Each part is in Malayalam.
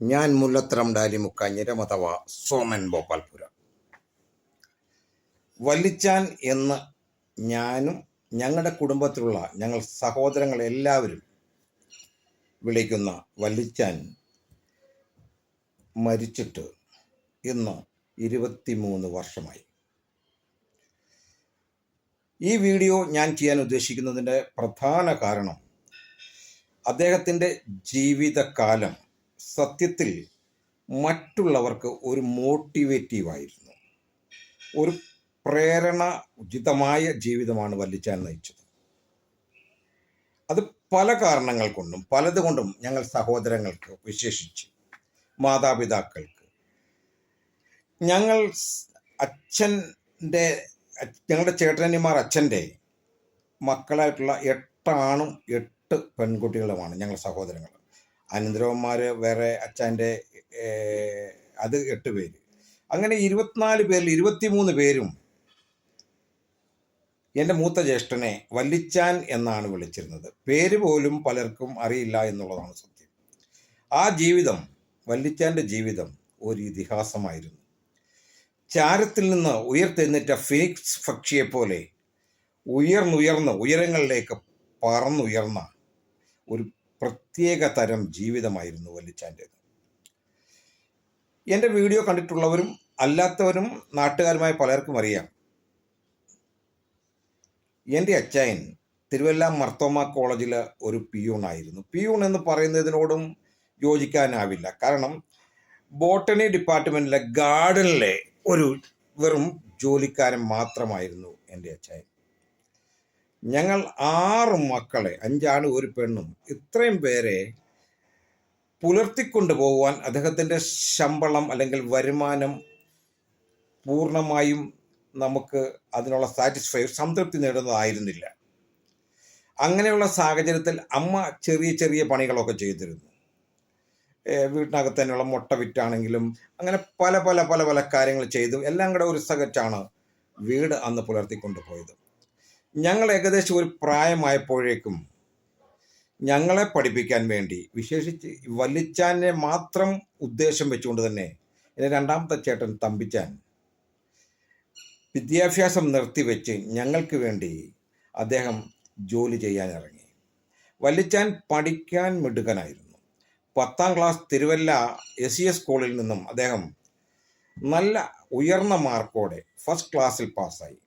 ഞാൻ മുല്ലത്തരം ഡാലി മുക്കാഞ്ഞിരം അഥവാ സോമൻ ഭോപ്പാൽപുര വല്ലിച്ചാൻ എന്ന് ഞാനും ഞങ്ങളുടെ കുടുംബത്തിലുള്ള ഞങ്ങൾ സഹോദരങ്ങൾ എല്ലാവരും വിളിക്കുന്ന വല്ലിച്ചാൻ മരിച്ചിട്ട് ഇന്ന് ഇരുപത്തിമൂന്ന് വർഷമായി. ഈ വീഡിയോ ഞാൻ ചെയ്യാൻ ഉദ്ദേശിക്കുന്നതിന്റെ പ്രധാന കാരണം അദ്ദേഹത്തിന്റെ ജീവിതകാലം സത്യത്തിൽ മറ്റുള്ളവർക്ക് ഒരു മോട്ടിവേറ്റീവായിരുന്നു ഒരു പ്രേരണ ഉചിതമായ ജീവിതമാണ് വല്ലിച്ചാൻ നയിച്ചത്. അത് പല കാരണങ്ങൾ കൊണ്ടും പലതുകൊണ്ടും ഞങ്ങൾ സഹോദരങ്ങൾക്ക് വിശേഷിച്ച് മാതാപിതാക്കൾക്ക്. ഞങ്ങൾ അച്ഛന്റെ ഞങ്ങളുടെ ചേട്ടനിമാർ അച്ഛന്റെ മക്കളായിട്ടുള്ള എട്ടാണും എട്ട് പെൺകുട്ടികളുമാണ് ഞങ്ങൾ സഹോദരങ്ങൾ. അനന്തരവന്മാർ വേറെ അച്ഛന്റെ അത് എട്ട് പേര്. അങ്ങനെ ഇരുപത്തിനാല് പേരിൽ ഇരുപത്തിമൂന്ന് പേരും എന്റെ മൂത്ത ജ്യേഷ്ഠനെ വല്ലിച്ചാൻ എന്നാണ് വിളിച്ചിരുന്നത്. പേര് പോലും പലർക്കും അറിയില്ല എന്നുള്ളതാണ് സത്യം. ആ ജീവിതം വല്ലിച്ചാന്റെ ജീവിതം ഒരു ഇതിഹാസമായിരുന്നു. ചാരത്തിൽ നിന്ന് ഉയർത്തെഴുന്നേറ്റ ഫിനിക്സ് പക്ഷിയെപ്പോലെ ഉയർന്നുയർന്ന് ഉയരങ്ങളിലേക്ക് പറന്നുയർന്ന ഒരു പ്രത്യേക തരം ജീവിതമായിരുന്നു വല്ലിച്ചാന്റേത് എന്റെ വീഡിയോ കണ്ടിട്ടുള്ളവരും അല്ലാത്തവരും നാട്ടുകാരുമായ പലർക്കും അറിയാം. എന്റെ അച്ചായൻ തിരുവല്ല മർത്തോമ കോളേജിൽ ഒരു പിയൂണായിരുന്നു. പിയൂൺ എന്ന് പറയുന്നതിനോടും യോജിക്കാനാവില്ല. കാരണം ബോട്ടണി ഡിപ്പാർട്ട്മെന്റിലെ ഗാർഡനിലെ ഒരു വെറും ജോലിക്കാരൻ മാത്രമായിരുന്നു എന്റെ അച്ചായൻ. ഞങ്ങൾ ആറ് മക്കളെ അഞ്ചാണ് ഒരു പെണ്ണും ഇത്രയും പേരെ പുലർത്തിക്കൊണ്ടു പോകുവാൻ അദ്ദേഹത്തിന്റെ ശമ്പളം അല്ലെങ്കിൽ വരുമാനം പൂർണമായും നമുക്ക് അതിനുള്ള സാറ്റിസ്ഫൈ സംതൃപ്തി നേടുന്നതായിരുന്നില്ല. അങ്ങനെയുള്ള സാഹചര്യത്തിൽ അമ്മ ചെറിയ ചെറിയ പണികളൊക്കെ ചെയ്തിരുന്നു. വീട്ടിനകത്ത് തന്നെയുള്ള മുട്ട വിറ്റാണെങ്കിലും അങ്ങനെ പല പല പല പല കാര്യങ്ങൾ ചെയ്തു. എല്ലാം കൂടെ ഒരു സകറ്റാണ് വീട് അന്ന് പുലർത്തിക്കൊണ്ടു പോയത്. ഞങ്ങൾ ഏകദേശം ഒരു പ്രായമായപ്പോഴേക്കും ഞങ്ങളെ പഠിപ്പിക്കാൻ വേണ്ടി വിശേഷിച്ച് വലിച്ചാനെ മാത്രം ഉദ്ദേശം വെച്ചുകൊണ്ട് തന്നെ എന്റെ രണ്ടാമത്തെ ചേട്ടൻ തമ്പിച്ചാൻ വിദ്യാഭ്യാസം നിർത്തിവെച്ച് ഞങ്ങൾക്ക് വേണ്ടി അദ്ദേഹം ജോലി ചെയ്യാൻ ഇറങ്ങി. വലിച്ചാൻ പഠിക്കാൻ മിടുക്കനായിരുന്നു. പത്താം class Thiruvalla S C S സ്കൂളിൽ നിന്നും അദ്ദേഹം നല്ല ഉയർന്ന മാർക്കോടെ ഫസ്റ്റ് ക്ലാസ്സിൽ പാസ്സായി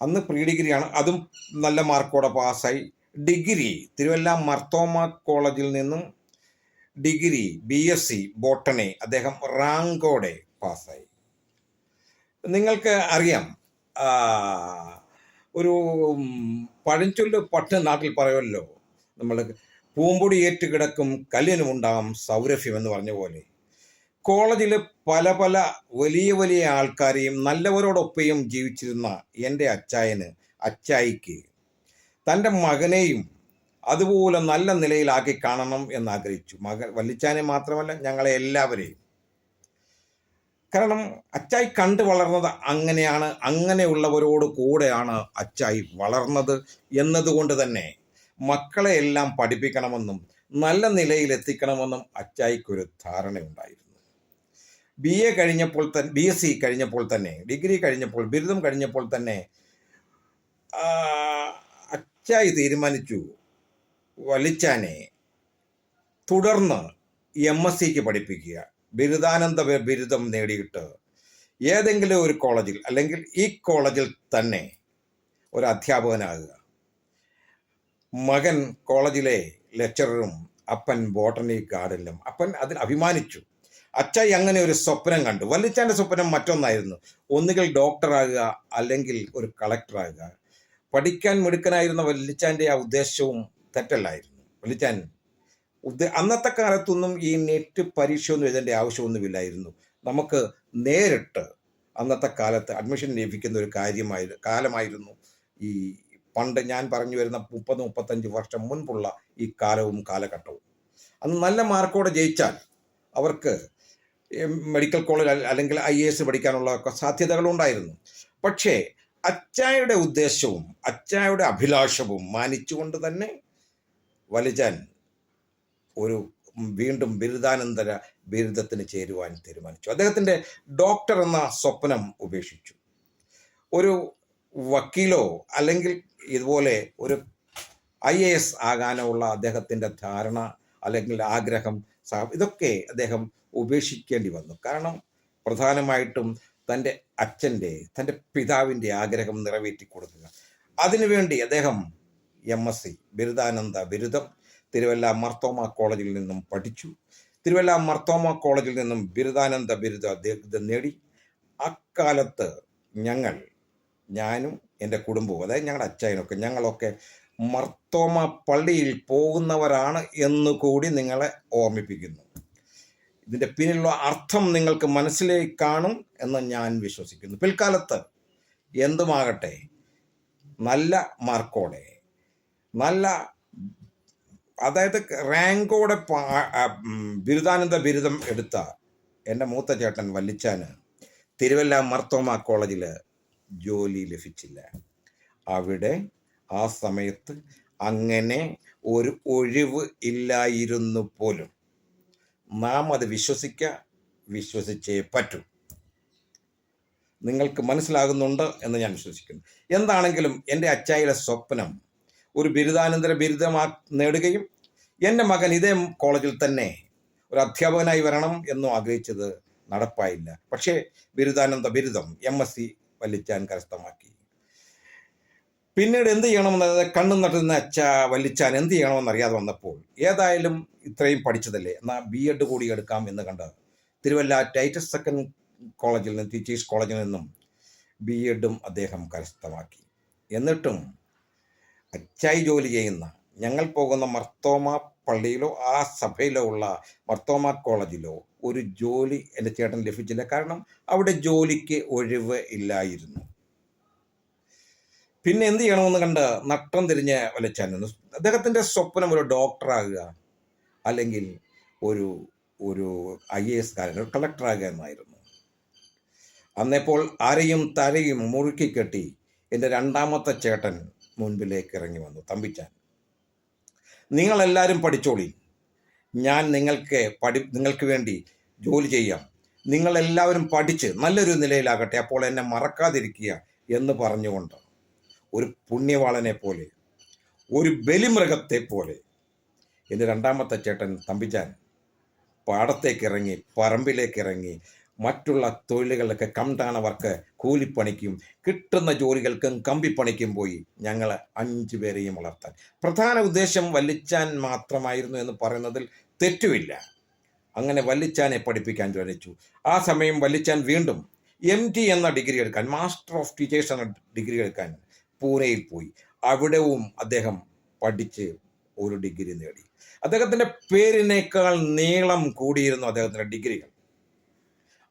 അന്ന് പ്രീ ഡിഗ്രിയാണ്. അതും നല്ല മാർക്കോടെ പാസ്സായി ഡിഗ്രി തിരുവല്ല മർത്തോമ കോളേജിൽ നിന്നും degree B S C botany അദ്ദേഹം റാങ്കോടെ പാസ്സായി. നിങ്ങൾക്ക് അറിയാം ഒരു പഴഞ്ചൊല്ല് പട്ട് നാട്ടിൽ പറയുമല്ലോ നമ്മൾ പൂമ്പൊടി ഏറ്റുകിടക്കും കല്ലിനുമുണ്ടാകും സൗരഭ്യം എന്ന് പറഞ്ഞ പോലെ. കോളേജിൽ പല പല വലിയ വലിയ ആൾക്കാരെയും നല്ലവരോടൊപ്പയും ജീവിച്ചിരുന്ന എന്റെ അച്ചായന് അച്ചായിക്ക് തന്റെ മകനെയും അതുപോലെ നല്ല നിലയിലാക്കി കാണണം എന്ന് ആഗ്രഹിച്ചു മകൻ വല്ലിച്ചാനെ മാത്രമല്ല ഞങ്ങളെ എല്ലാവരെയും. കാരണം അച്ചായി കണ്ടു വളർന്നത് അങ്ങനെയാണ് അങ്ങനെയുള്ളവരോട് കൂടെയാണ് അച്ചായി വളർന്നത് എന്നതുകൊണ്ട് തന്നെ മക്കളെ എല്ലാം പഠിപ്പിക്കണമെന്നും നല്ല നിലയിലെത്തിക്കണമെന്നും അച്ചായിക്കൊരു ധാരണയുണ്ടായിരുന്നു. ബി എ കഴിഞ്ഞപ്പോൾ തന്നെ ബി എസ് സി കഴിഞ്ഞപ്പോൾ തന്നെ ഡിഗ്രി കഴിഞ്ഞപ്പോൾ ബിരുദം കഴിഞ്ഞപ്പോൾ തന്നെ അച്ചായി തീരുമാനിച്ചു വലിച്ചാനെ തുടർന്ന് എം എസ് സിക്ക് പഠിപ്പിക്കുക. ബിരുദാനന്ദ ബിരുദം നേടിയിട്ട് ഏതെങ്കിലും ഒരു കോളേജിൽ അല്ലെങ്കിൽ ഈ കോളേജിൽ തന്നെ ഒരു അധ്യാപകനാകുക. മകൻ കോളേജിലെ ലെക്ചററും അപ്പൻ ബോട്ടണി ഗാർഡനിലും അപ്പൻ അതിൽ അഭിമാനിച്ചു. അച്ചായി അങ്ങനെ ഒരു സ്വപ്നം കണ്ടു. വല്ലിച്ചാന്റെ സ്വപ്നം മറ്റൊന്നായിരുന്നു. ഒന്നുകിൽ ഡോക്ടറാകുക അല്ലെങ്കിൽ ഒരു കളക്ടറാകുക പഠിക്കാൻ മിടുക്കനായിരുന്ന വല്ലിച്ചാന്റെ ആ ഉദ്ദേശവും തെറ്റല്ലായിരുന്നു. വല്ലിച്ചാൻ അന്നത്തെ കാലത്തൊന്നും ഈ നെറ്റ് പരീക്ഷയൊന്നും എഴുതേണ്ട ആവശ്യമൊന്നുമില്ലായിരുന്നു. നമുക്ക് നേരിട്ട് അന്നത്തെ കാലത്ത് അഡ്മിഷൻ ലഭിക്കുന്ന ഒരു കാര്യമായിരുന്നു കാലമായിരുന്നു ഈ പണ്ട് ഞാൻ പറഞ്ഞു വരുന്ന മുപ്പത് മുപ്പത്തഞ്ച് വർഷം മുൻപുള്ള ഈ കാലവും കാലഘട്ടവും. അന്ന് നല്ല മാർക്കോടെ ജയിച്ചാൽ അവർക്ക് മെഡിക്കൽ കോളേജ് അല്ലെങ്കിൽ ഐ എ എസ് പഠിക്കാനുള്ള സാധ്യതകളുണ്ടായിരുന്നു. പക്ഷേ അച്ചായുടെ ഉദ്ദേശവും അച്ചായുടെ അഭിലാഷവും മാനിച്ചുകൊണ്ട് തന്നെ വലിജാൻ ഒരു വീണ്ടും ബിരുദാനന്തര ബിരുദത്തിന് ചേരുവാൻ തീരുമാനിച്ചു. അദ്ദേഹത്തിന്റെ ഡോക്ടർ എന്ന സ്വപ്നം ഉപേക്ഷിച്ചു. ഒരു വക്കീലോ അല്ലെങ്കിൽ ഇതുപോലെ ഒരു ഐ എ എസ് ആകാനുള്ള അദ്ദേഹത്തിന്റെ ധാരണ അല്ലെങ്കിൽ ആഗ്രഹം ഇതൊക്കെ അദ്ദേഹം ഉപേക്ഷിക്കേണ്ടി വന്നു. കാരണം പ്രധാനമായിട്ടും തന്റെ അച്ഛന്റെ തന്റെ പിതാവിന്റെ ആഗ്രഹം നിറവേറ്റി കൊടുക്കുക അതിനുവേണ്ടി അദ്ദേഹം എം എസ് സി ബിരുദാനന്ദ ബിരുദം തിരുവല്ല മർത്തോമ കോളേജിൽ നിന്നും പഠിച്ചു. തിരുവല്ല മർത്തോമ കോളേജിൽ നിന്നും ബിരുദാനന്ദ ബിരുദ അദ്ദേഹം നേടി. അക്കാലത്ത് ഞങ്ങൾ ഞാനും എന്റെ കുടുംബവും അതായത് ഞങ്ങളുടെ അച്ചായനൊക്കെ ഞങ്ങളൊക്കെ മർത്തോമ പള്ളിയിൽ പോകുന്നവരാണ് എന്നുകൂടി നിങ്ങളെ ഓർമ്മിപ്പിക്കുന്നു. ഇതിന്റെ പിന്നിലുള്ള അർത്ഥം നിങ്ങൾക്ക് മനസ്സിലേക്ക് കാണും എന്ന് ഞാൻ വിശ്വസിക്കുന്നു. പിൽക്കാലത്ത് എന്തുമാകട്ടെ നല്ല മാർക്കോടെ നല്ല അതായത് റാങ്കോടെ ബിരുദാനന്ദ ബിരുദം എടുത്ത എന്റെ മൂത്ത ചേട്ടൻ വല്ലിച്ചാന് തിരുവല്ല മർത്തോമ കോളേജിൽ ജോലി ലഭിച്ചില്ല. അവിടെ ആ സമയത്ത് അങ്ങനെ ഒരു ഒഴിവ് ഇല്ലായിരുന്നു പോലും. നാം അത് വിശ്വസിക്കുക വിശ്വസിച്ചേ പറ്റൂ. നിങ്ങൾക്ക് മനസ്സിലാകുന്നുണ്ട് എന്ന് ഞാൻ വിശ്വസിക്കുന്നു. എന്താണെങ്കിലും എന്റെ അച്ചായിലെ സ്വപ്നം ഒരു ബിരുദാനന്തര ബിരുദമാ നേടുകയും എന്റെ മകൻ ഇതേ കോളേജിൽ തന്നെ ഒരു അധ്യാപകനായി വരണം എന്നും ആഗ്രഹിച്ചത് നടപ്പായില്ല. പക്ഷേ ബിരുദാനന്ദ ബിരുദം എം എസ് സി വല്ലിച്ചാൻ കരസ്ഥമാക്കി. പിന്നീട് എന്ത് ചെയ്യണമെന്ന് കണ്ണും നട്ടുന്ന അച്ഛ വല്ലിച്ചാൻ എന്ത് ചെയ്യണമെന്ന് അറിയാതെ വന്നപ്പോൾ ഏതായാലും ഇത്രയും പഠിച്ചതല്ലേ? എന്നാൽ ബി എഡ് കൂടി എടുക്കാം എന്ന് കണ്ട് തിരുവല്ല ടൈറ്റസ് സെക്കൻഡ് കോളേജിൽ നിന്ന് ടീച്ചേഴ്സ് കോളേജിൽ നിന്നും ബി എഡും അദ്ദേഹം കരസ്ഥമാക്കി. എന്നിട്ടും അച്ചായി ജോലി ചെയ്യുന്ന ഞങ്ങൾ പോകുന്ന മർത്തോമ പള്ളിയിലോ ആ സഭയിലോ ഉള്ള മർത്തോമ കോളേജിലോ ഒരു ജോലി എന്റെ ചേട്ടൻ ലഭിച്ചില്ല. കാരണം അവിടെ ജോലിക്ക് ഒഴിവ് ഇല്ലായിരുന്നു. പിന്നെ എന്ത് ചെയ്യണമെന്ന് കണ്ട് നട്ടം തിരിഞ്ഞ് വലച്ചാൻ അദ്ദേഹത്തിന്റെ സ്വപ്നം ഒരു ഡോക്ടറാകുക അല്ലെങ്കിൽ ഒരു ഒരു ഐ എ എസ് കാരൻ ഒരു കളക്ടറാകുക എന്നായിരുന്നു. അന്നേപ്പോൾ ആരെയും തലയും മുറുക്കി കെട്ടി എന്റെ രണ്ടാമത്തെ ചേട്ടൻ മുൻപിലേക്ക് ഇറങ്ങി വന്നു തമ്പിച്ചാൻ. നിങ്ങളെല്ലാവരും പഠിച്ചോളി. ഞാൻ നിങ്ങൾക്ക് പഠി നിങ്ങൾക്ക് വേണ്ടി ജോലി ചെയ്യാം. നിങ്ങളെല്ലാവരും പഠിച്ച് നല്ലൊരു നിലയിലാകട്ടെ അപ്പോൾ എന്നെ മറക്കാതിരിക്കുക എന്ന് പറഞ്ഞുകൊണ്ട്. ഒരു പുണ്യവാളനെ പോലെ ഒരു ബലിമൃഗത്തെ പോലെ എന്റെ രണ്ടാമത്തെ ചേട്ടൻ തമ്പിച്ചാൻ പാടത്തേക്ക് ഇറങ്ങി പറമ്പിലേക്ക് ഇറങ്ങി മറ്റുള്ള തൊഴിലുകളൊക്കെ കണ്ടാണവർക്ക് കൂലിപ്പണിക്കും കിട്ടുന്ന ജോലികൾക്കും കമ്പിപ്പണിക്കും പോയി ഞങ്ങൾ അഞ്ചു പേരെയും വളർത്താൻ. പ്രധാന ഉദ്ദേശം വല്ലിച്ചാൻ മാത്രമായിരുന്നു എന്ന് പറയുന്നതിൽ തെറ്റുമില്ല അങ്ങനെ വല്ലിച്ചാനെ പഠിപ്പിക്കാൻ ചോദിച്ചു. ആ സമയം വല്ലിച്ചാൻ വീണ്ടും എം എന്ന ഡിഗ്രി എടുക്കാൻ മാസ്റ്റർ ഓഫ് ടീച്ചേഴ്സ് എന്ന ഡിഗ്രി എടുക്കാൻ പൂനെയിൽ പോയി. അവിടെയും അദ്ദേഹം പഠിച്ച് ഒരു ഡിഗ്രി നേടി. അദ്ദേഹത്തിന്റെ പേരിനേക്കാൾ നീളം കൂടിയിരുന്നു അദ്ദേഹത്തിന്റെ ഡിഗ്രികൾ.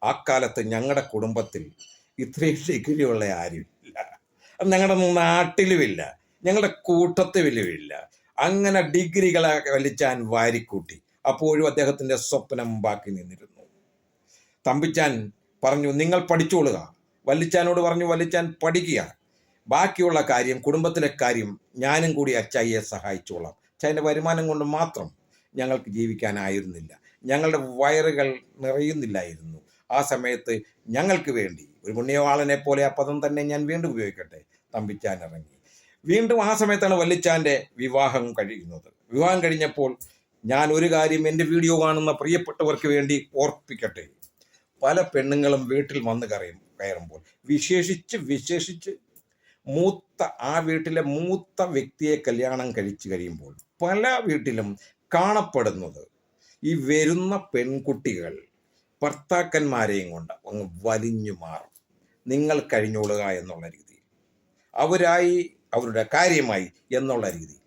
ആ കാലത്ത് ഞങ്ങളുടെ കുടുംബത്തിൽ ഇത്രയും ഡിഗ്രിയുള്ള ആരുമില്ല. ഞങ്ങളുടെ നാട്ടിലുമില്ല. ഞങ്ങളുടെ കൂട്ടത്തിലുമില്ല. അങ്ങനെ ഡിഗ്രികളെ വലിച്ചാൻ വാരിക്കൂട്ടി. അപ്പോഴും അദ്ദേഹത്തിന്റെ സ്വപ്നം ബാക്കി നിന്നിരുന്നു. തമ്പിച്ചാൻ പറഞ്ഞു നിങ്ങൾ പഠിച്ചോളുക. വല്ലിച്ചാനോട് പറഞ്ഞു വല്ലിച്ചാൻ പഠിക്കുക ബാക്കിയുള്ള കാര്യം കുടുംബത്തിലെ കാര്യം ഞാനും കൂടി അച്ചായിയെ സഹായിച്ചോളാം. അച്ചായന്റെ വരുമാനം കൊണ്ട് മാത്രം ഞങ്ങൾക്ക് ജീവിക്കാനായിരുന്നില്ല. ഞങ്ങളുടെ വയറുകൾ നിറയുന്നില്ലായിരുന്നു. ആ സമയത്ത് ഞങ്ങൾക്ക് വേണ്ടി ഒരു പുണ്യവാളനെ പോലെ ആ പദം തന്നെ ഞാൻ വീണ്ടും ഉപയോഗിക്കട്ടെ. തമ്പിച്ചാൻ ഇറങ്ങി. വീണ്ടും ആ സമയത്താണ് വല്ലിച്ചാന്റെ വിവാഹം കഴിയുന്നത്. വിവാഹം കഴിഞ്ഞപ്പോൾ ഞാൻ ഒരു കാര്യം എന്റെ വീഡിയോ കാണുന്ന പ്രിയപ്പെട്ടവർക്ക് വേണ്ടി ഓർപ്പിക്കട്ടെ. പല പെണ്ണുങ്ങളും വീട്ടിൽ വന്ന് കറിയും കയറുമ്പോൾ വിശേഷിച്ച് വിശേഷിച്ച് മൂത്ത ആ വീട്ടിലെ മൂത്ത വ്യക്തിയെ കല്യാണം കഴിച്ചു കഴിയുമ്പോൾ പല വീട്ടിലും കാണപ്പെടുന്നത് ഈ വരുന്ന പെൺകുട്ടികൾ ഭർത്താക്കന്മാരെയും കൊണ്ട് അങ്ങ് വലിഞ്ഞു മാറും. നിങ്ങൾ കഴിഞ്ഞോളുക എന്നുള്ള രീതിയിൽ. അവരായി അവരുടെ കാര്യമായി എന്നുള്ള രീതിയിൽ.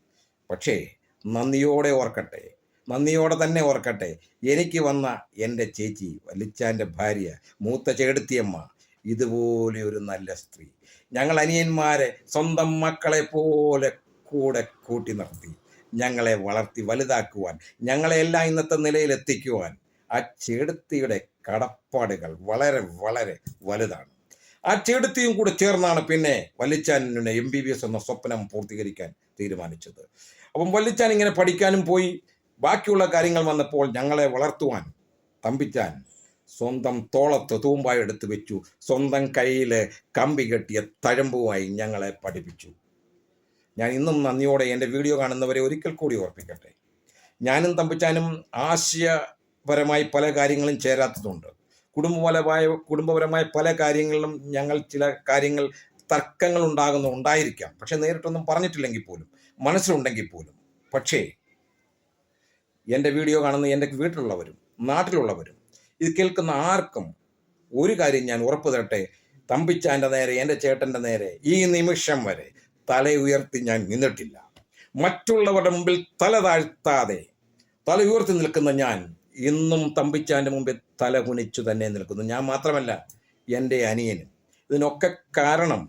പക്ഷേ നന്ദിയോടെ ഓർക്കട്ടെ നന്ദിയോടെ തന്നെ ഓർക്കട്ടെ എനിക്ക് വന്ന എന്റെ ചേച്ചി വലിച്ചാന്റെ ഭാര്യ മൂത്ത ചേടുത്തിയമ്മ ഇതുപോലെ ഒരു നല്ല സ്ത്രീ. ഞങ്ങൾ അനിയന്മാരെ സ്വന്തം മക്കളെ പോലെ കൂടെ കൂട്ടി നിർത്തി. ഞങ്ങളെ വളർത്തി വലുതാക്കുവാൻ ഞങ്ങളെ എല്ലാം ഇന്നത്തെ നിലയിൽ എത്തിക്കുവാൻ. ആ ചേടത്തിയുടെ കടപ്പാടുകൾ വളരെ വളരെ വലുതാണ്. ആ ചേടുത്തിയും കൂടെ ചേർന്നാണ് പിന്നെ വല്ലിച്ചാനിനെ എം ബി ബി എസ് എന്ന സ്വപ്നം പൂർത്തീകരിക്കാൻ തീരുമാനിച്ചത്. അപ്പം വല്ലിച്ചാൻ ഇങ്ങനെ പഠിക്കാനും പോയി. ബാക്കിയുള്ള കാര്യങ്ങൾ വന്നപ്പോൾ ഞങ്ങളെ വളർത്തുവാൻ തമ്പിച്ചാൻ സ്വന്തം തോളത്ത് തൂമ്പായി എടുത്തു വെച്ചു. സ്വന്തം കയ്യിൽ കമ്പി കെട്ടിയ തഴമ്പുമായി ഞങ്ങളെ പഠിപ്പിച്ചു. ഞാൻ ഇന്നും നന്ദിയോടെ എന്റെ വീഡിയോ കാണുന്നവരെ ഒരിക്കൽ കൂടി ഓർപ്പിക്കട്ടെ. ഞാനും തമ്പിച്ചാനും ആശയപരമായി പല കാര്യങ്ങളും ചേരാത്തതുണ്ട്. കുടുംബപരമായ കുടുംബപരമായ പല കാര്യങ്ങളിലും ഞങ്ങൾ ചില കാര്യങ്ങൾ തർക്കങ്ങൾ ഉണ്ടാകുന്ന ഉണ്ടായിരിക്കാം. പക്ഷെ നേരിട്ടൊന്നും പറഞ്ഞിട്ടില്ലെങ്കിൽ പോലും മനസ്സിലുണ്ടെങ്കിൽ പോലും. പക്ഷേ എന്റെ വീഡിയോ കാണുന്ന എന്റെ വീട്ടിലുള്ളവരും നാട്ടിലുള്ളവരും ഇത് കേൾക്കുന്ന ആർക്കും ഒരു കാര്യം ഞാൻ ഉറപ്പ് തരട്ടെ തമ്പിച്ചാന്റെ നേരെ എന്റെ ചേട്ടന്റെ നേരെ ഈ നിമിഷം വരെ തല ഉയർത്തി ഞാൻ നിന്നിട്ടില്ല. മറ്റുള്ളവരുടെ മുമ്പിൽ തല താഴ്ത്താതെ തല ഉയർത്തി നിൽക്കുന്ന ഞാൻ ഇന്നും തമ്പിച്ചാന്റെ മുമ്പിൽ തല കുനിച്ചു തന്നെ നിൽക്കുന്നു. ഞാൻ മാത്രമല്ല എന്റെ അനിയനും. ഇതിനൊക്കെ കാരണം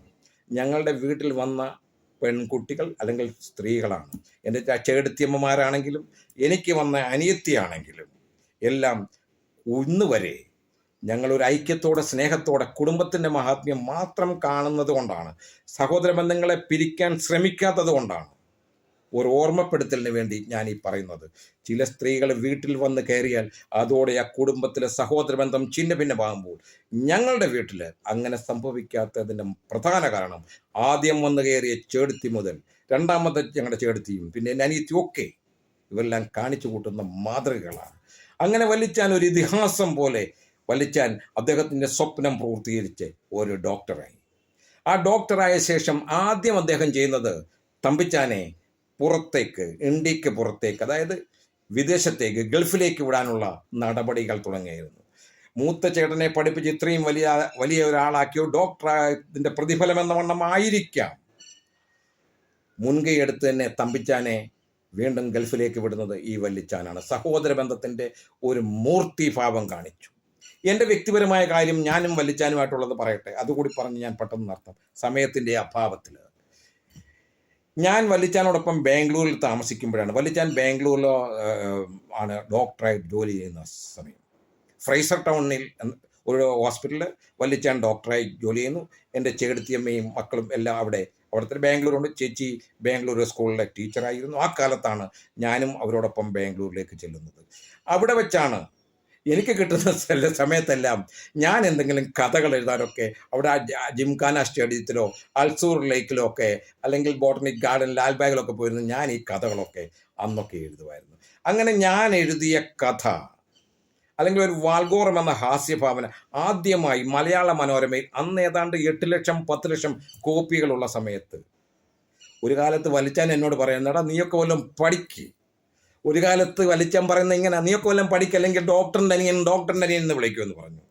ഞങ്ങളുടെ വീട്ടിൽ വന്ന പെൺകുട്ടികൾ അല്ലെങ്കിൽ സ്ത്രീകളാണ്. എന്റെ ചേടത്തിയമ്മമാരാണെങ്കിലും എനിക്ക് വന്ന അനിയത്തിയാണെങ്കിലും എല്ലാം ഇന്ന് വരെ ഞങ്ങളൊരു ഐക്യത്തോടെ സ്നേഹത്തോടെ കുടുംബത്തിന്റെ മഹാത്മ്യം മാത്രം കാണുന്നത് കൊണ്ടാണ് സഹോദര ബന്ധങ്ങളെ പിരിക്കാൻ ശ്രമിക്കാത്തത് കൊണ്ടാണ് ഒരു ഓർമ്മപ്പെടുത്തലിന് വേണ്ടി ഞാൻ ഈ പറയുന്നത്. ചില സ്ത്രീകൾ വീട്ടിൽ വന്ന് കയറിയാൽ അതോടെ ആ കുടുംബത്തിലെ സഹോദര ബന്ധം ചിന്ന ഭിന്നമാകുമ്പോൾ ഞങ്ങളുടെ വീട്ടിൽ അങ്ങനെ സംഭവിക്കാത്തതിന്റെ പ്രധാന കാരണം ആദ്യം വന്ന് കയറിയ ചേടുത്തി മുതൽ രണ്ടാമത്തെ ഞങ്ങളുടെ ചേടുത്തിയും പിന്നെ നനീത്തിയും ഒക്കെ ഇവരെല്ലാം കാണിച്ചു കൂട്ടുന്ന മാതൃകകളാണ്. അങ്ങനെ വലിച്ചാൻ ഒരു ഇതിഹാസം പോലെ വലിച്ചാൻ അദ്ദേഹത്തിന്റെ സ്വപ്നം പൂർത്തീകരിച്ച് ഒരു ഡോക്ടറായി. ആ ഡോക്ടറായ ശേഷം ആദ്യം അദ്ദേഹം ചെയ്യുന്നത് തമ്പിച്ചാനെ പുറത്തേക്ക് ഇന്ത്യയ്ക്ക് പുറത്തേക്ക് അതായത് വിദേശത്തേക്ക് ഗൾഫിലേക്ക് വിടാനുള്ള നടപടികൾ തുടങ്ങിയിരുന്നു. മൂത്ത ചേട്ടനെ പഠിപ്പിച്ച് ഇത്രയും വലിയ വലിയ ഒരാളാക്കിയോ ഡോക്ടറായതിന്റെ പ്രതിഫലം എന്ന വണ്ണം ആയിരിക്കാം. മുൻകൈ എടുത്ത് തന്നെ തമ്പിച്ചാനെ വീണ്ടും ഗൾഫിലേക്ക് വിടുന്നത് ഈ വല്ലിച്ചാനാണ്. സഹോദര ബന്ധത്തിന്റെ ഒരു മൂർത്തിഭാവം കാണിച്ചു. എന്റെ വ്യക്തിപരമായ കാര്യം ഞാനും വല്ലിച്ചാനുമായിട്ടുള്ളത് പറയട്ടെ. അതുകൂടി പറഞ്ഞ് ഞാൻ പെട്ടെന്ന് നിർത്താം. സമയത്തിന്റെ അഭാവത്തിൽ ഞാൻ വല്ലിച്ചാനോടൊപ്പം ബാംഗ്ലൂരിൽ താമസിക്കുമ്പോഴാണ്. വല്ലിച്ചാൻ ബാംഗ്ലൂരിലോ ആണ് ഡോക്ടറായിട്ട് ജോലി ചെയ്യുന്ന സമയം. ഫ്രൈസർ ടൗണിൽ ഒരു ഹോസ്പിറ്റലിൽ വല്ലിച്ചാൻ ഡോക്ടറായി ജോലി ചെയ്യുന്നു. എന്റെ ചേടത്തിയമ്മയും മക്കളും എല്ലാം അവിടെ അവിടുത്തെ ബാംഗ്ലൂരുണ്ട്. ചേച്ചി ബാംഗ്ലൂർ സ്കൂളിലെ ടീച്ചറായിരുന്നു. ആ കാലത്താണ് ഞാനും അവരോടൊപ്പം ബാംഗ്ലൂരിലേക്ക് ചെല്ലുന്നത്. അവിടെ വെച്ചാണ് എനിക്ക് കിട്ടുന്ന സമയത്തെല്ലാം ഞാൻ എന്തെങ്കിലും കഥകൾ എഴുതാനൊക്കെ അവിടെ ജിംഖാന സ്റ്റേഡിയത്തിലോ അൽസൂർ ലേക്കിലോ ഒക്കെ അല്ലെങ്കിൽ ബോട്ടണിക് ഗാർഡൻ ലാൽബാഗിലൊക്കെ പോയിരുന്നു ഞാൻ ഈ കഥകളൊക്കെ അന്നൊക്കെ എഴുതുമായിരുന്നു. അങ്ങനെ ഞാൻ എഴുതിയ കഥ അല്ലെങ്കിൽ ഒരു വാൽഗോറം എന്ന ഹാസ്യഭാവന. ആദ്യമായി മലയാള മനോരമയിൽ അന്ന് ഏതാണ്ട് എട്ട് ലക്ഷം പത്ത് ലക്ഷം കോപ്പികളുള്ള സമയത്ത്. ഒരു കാലത്ത് വലിച്ചാൻ എന്നോട് പറയുന്നടാ നീയൊക്കെ വല്ലതും പഠിക്ക്. ഒരു കാലത്ത് വലിച്ചാൻ പറയുന്ന ഇങ്ങനെ നീയൊക്കെ വല്ലതും പഠിക്ക് അല്ലെങ്കിൽ ഡോക്ടറിന്റെ അനിയൻ ഡോക്ടറിന്റെ അനിയൻ എന്ന് വിളിക്കുമെന്ന് പറഞ്ഞു.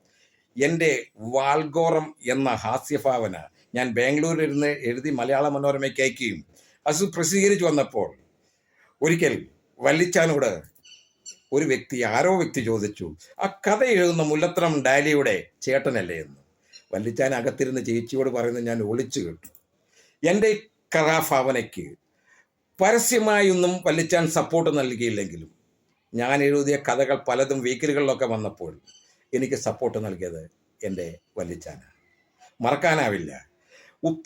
എന്റെ വാൽഗോറം എന്ന ഹാസ്യഭാവന ഞാൻ ബാംഗ്ലൂരിൽ ഇരുന്ന് എഴുതി മലയാള മനോരമയ്ക്ക് അയക്കുകയും അത് പ്രസിദ്ധീകരിച്ചു വന്നപ്പോൾ ഒരിക്കൽ വല്ലിച്ചാനോട് ഒരു വ്യക്തി ആരോ വ്യക്തി ചോദിച്ചു ആ കഥ എഴുതുന്ന മുല്ലത്രം ഡാലിയുടെ ചേട്ടനല്ലേ എന്ന്? വല്ലിച്ചാൻ അകത്തിരുന്ന് ചേച്ചിയോട് പറയുന്നത് ഞാൻ ഒളിച്ചു കേട്ടു. എന്റെ കഥാഭാവനയ്ക്ക് പരസ്യമായൊന്നും വല്ലിച്ചാൻ സപ്പോർട്ട് നൽകിയില്ലെങ്കിലും ഞാൻ എഴുതിയ കഥകൾ പലതും വീക്കിലുകളിലൊക്കെ വന്നപ്പോൾ എനിക്ക് സപ്പോർട്ട് നൽകിയത് എന്റെ വല്ലിച്ചാനാണ് മറക്കാനാവില്ല.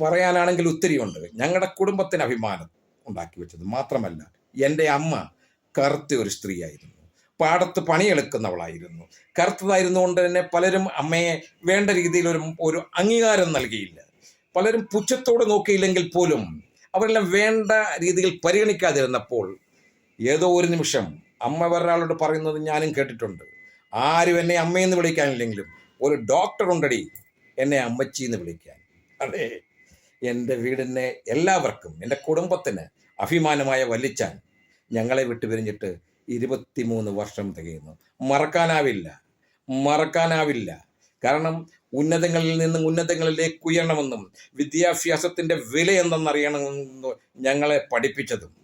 പറയാനാണെങ്കിൽ ഒത്തിരിയുണ്ട് ഞങ്ങളുടെ കുടുംബത്തിന് അഭിമാനം ഉണ്ടാക്കി വെച്ചത് മാത്രമല്ല എന്റെ അമ്മ കറുത്ത ഒരു സ്ത്രീയായിരുന്നു. പാടത്ത് പണിയെടുക്കുന്നവളായിരുന്നു. കറുത്തതായിരുന്നുകൊണ്ട് തന്നെ പലരും അമ്മയെ വേണ്ട രീതിയിൽ ഒരു ഒരു അംഗീകാരം നൽകിയില്ല. പലരും പുച്ഛത്തോടെ നോക്കിയില്ലെങ്കിൽ പോലും അവരെല്ലാം വേണ്ട രീതിയിൽ പരിഗണിക്കാതിരുന്നപ്പോൾ ഏതോ ഒരു നിമിഷം അമ്മ ഒരാളോട് പറയുന്നത് ഞാനും കേട്ടിട്ടുണ്ട്. ആരും എന്നെ അമ്മയെന്ന് വിളിക്കാനില്ലെങ്കിലും ഒരു ഡോക്ടർ ഉണ്ടടി എന്നെ അമ്മച്ചി എന്ന് വിളിക്കാൻ. അതെ എന്റെ വീടിനെ എല്ലാവർക്കും എന്റെ കുടുംബത്തിന് അഭിമാനമായ വല്ലിച്ചാൻ ഞങ്ങളെ വിട്ടു പിരിഞ്ഞിട്ട് ഇരുപത്തിമൂന്ന് വർഷം തികയുന്നു. മറക്കാനാവില്ല. മറക്കാനാവില്ല. കാരണം ഉന്നതങ്ങളിൽ നിന്നും ഉന്നതങ്ങളിലേക്ക് ഉയരണമെന്നും വിദ്യാഭ്യാസത്തിന്റെ വില എന്തെന്നറിയണമെന്നും ഞങ്ങളെ പഠിപ്പിച്ചതും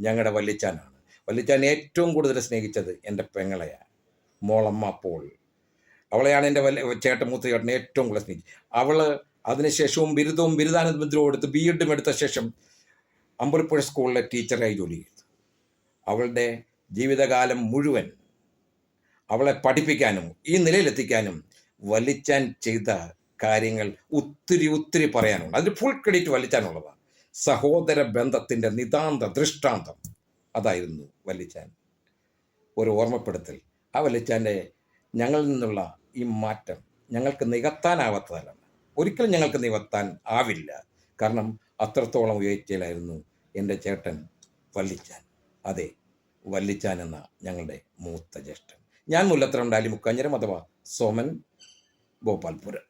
ഞങ്ങളുടെ വല്ലിച്ചാനാണ് വല്ലിച്ചാൻ ഏറ്റവും കൂടുതൽ സ്നേഹിച്ചത് എന്റെ പെങ്ങളെയാണ്. മോളമ്മ പോൾ. അവളെയാണ് എന്റെ വല്ല ചേട്ടൻ മൂത്ത ചേട്ടനെ ഏറ്റവും കൂടുതൽ സ്നേഹിച്ചത് അവൾ അതിനുശേഷവും ബിരുദവും ബിരുദാനന്തരവും എടുത്ത് ബി എഡും എടുത്ത ശേഷം അമ്പലപ്പുഴ സ്കൂളിലെ ടീച്ചറായി ജോലി ചെയ്തു. അവളുടെ ജീവിതകാലം മുഴുവൻ അവളെ പഠിപ്പിക്കാനും ഈ നിലയിലെത്തിക്കാനും വലിച്ചാൻ ചെയ്ത കാര്യങ്ങൾ ഒത്തിരി ഒത്തിരി പറയാനുണ്ട്. അതിന് ഫുൾ ക്രെഡിറ്റ് വലിച്ചാനുള്ളതാണ് സഹോദര ബന്ധത്തിന്റെ നിതാന്ത ദൃഷ്ടാന്തം അതായിരുന്നു വലിച്ചാൻ ഒരു ഓർമ്മപ്പെടുത്തൽ. ആ വലിച്ചാന്റെ ഞങ്ങളിൽ നിന്നുള്ള ഈ മാറ്റം ഞങ്ങൾക്ക് നികത്താനാവാത്തതല്ല ഒരിക്കലും ഞങ്ങൾക്ക് നികത്താൻ ആവില്ല. കാരണം അത്രത്തോളം ഉയർച്ചയിലായിരുന്നു എന്റെ ചേട്ടൻ വല്ലിച്ചാൻ. അതെ വല്ലിച്ചാൻ എന്ന ഞങ്ങളുടെ മൂത്ത ജ്യേഷ്ഠൻ. ഞാൻ മുല്ലത്തറണ്ടാലി മുക്കാഞ്ഞിരം അഥവാ സോമൻ ഗോപാൽപുരം.